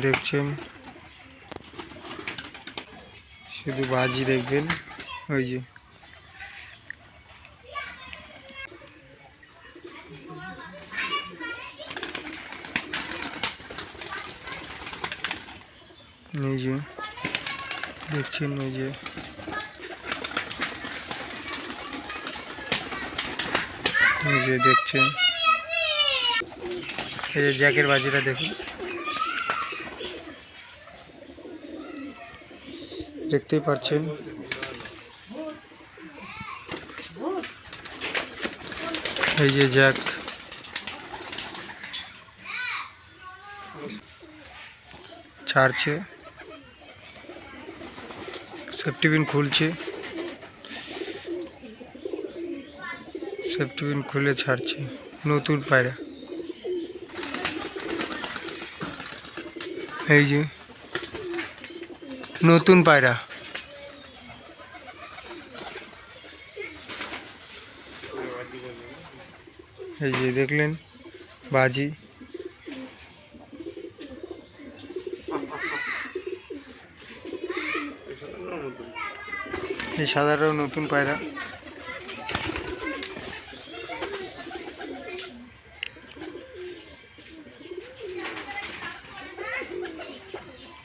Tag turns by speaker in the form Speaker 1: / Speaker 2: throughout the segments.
Speaker 1: দেখছেন। শুধু বাজি দেখবেন। ওই যে। এই যে। দেখছেন ওই যে। এই যে দেখছেন। এই যে জ্যাকের বাজিটা দেখুন। দেখতেই পাচ্ছেন। এই যে জ্যাক। ছাড়ছে। সেফটি পিন খুলছে। সেফটি পিন খুলে ছাড়ছে। নতুন পায়রা। এই যে। নতুন পায়রা। এই যে দেখলেন বাজি। এই সাদাটাও নতুন পায়রা।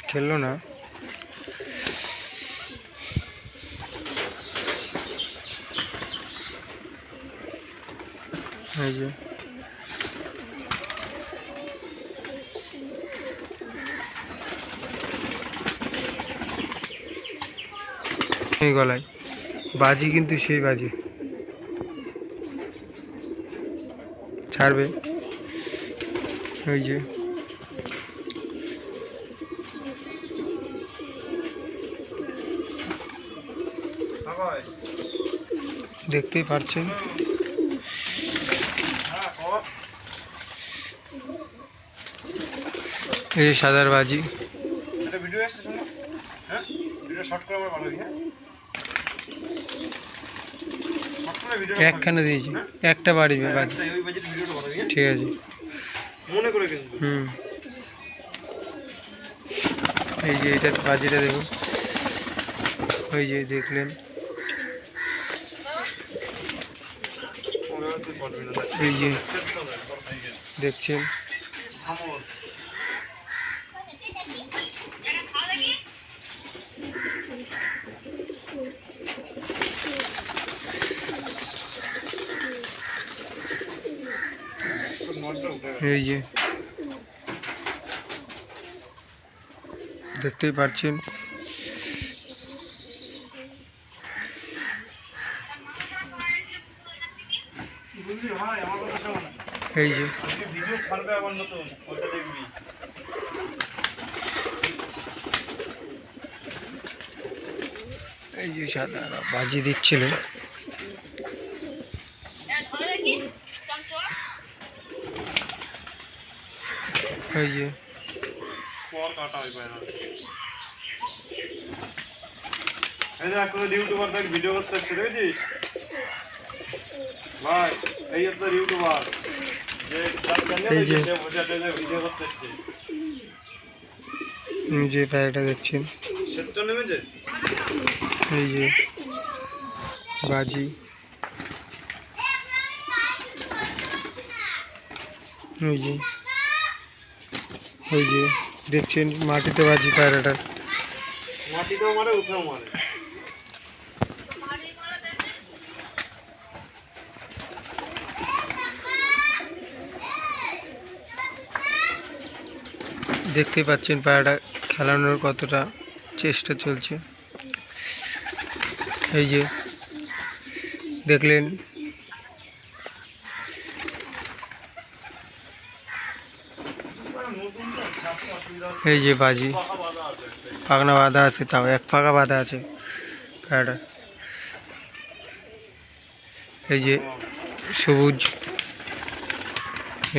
Speaker 1: খেললো না? এই যে এই গলায়। বাজি কিন্তু সেই বাজি। ছাড়বে। ওই যে। দেখতেই পারছেন? এই যে সাদার বাজি।
Speaker 2: একটা ভিডিও হ্যাঁ? ভিডিও শর্ট করে আমার হ্যাঁ?
Speaker 1: একখানে দিয়েছি। একটা বাড়িবে বাজি।
Speaker 2: হ্যাঁ?
Speaker 1: ঠিক আছে।
Speaker 2: মনে করে
Speaker 1: হুম। এই যে এটা বাজিটা দেখুন। ওই যে দেখলেন। এই যে দেখছেন? এই যে। দেখতেই পাচ্ছেন। এই যে। এই যে সাদা বাজি দিচ্ছিল এই যে
Speaker 2: পর কাটা হয়ে পায় না এই দেখ ইউটিউবার দেখ ভিডিও করতে আসছে দেখেছিস? ভাই এই হচ্ছে ইউটিউবার যে চ্যানেল
Speaker 1: এই যে।
Speaker 2: যে বসে আছে ভিডিও করতে আসছে
Speaker 1: এই যে প্যারাটা দেখছেন
Speaker 2: সেটা নেমেছে?
Speaker 1: এই যে বাজি। ওই যে। ওই যে দেখছেন মাটিতে বাজি পায়রাটার।
Speaker 2: মাটিতেও মারে উঠেও মারে।
Speaker 1: দেখতেই পাচ্ছেন পায়রাটা খেলানোর কতটা চেষ্টা চলছে। এই যে দেখলেন এই যে বাজি। পাখনা বাঁধা আছে তাও, এক পাকা বাঁধা আছে। পায়রাটা এই যে সবুজ।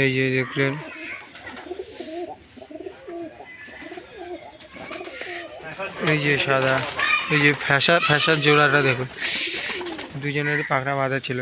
Speaker 1: এই যে দেখলেন। এই যে সাদা। এই যে ফ্যাসা, ফ্যাসার জোড়াটা দেখুন। দুজনেরই পাখনা বাঁধা ছিল।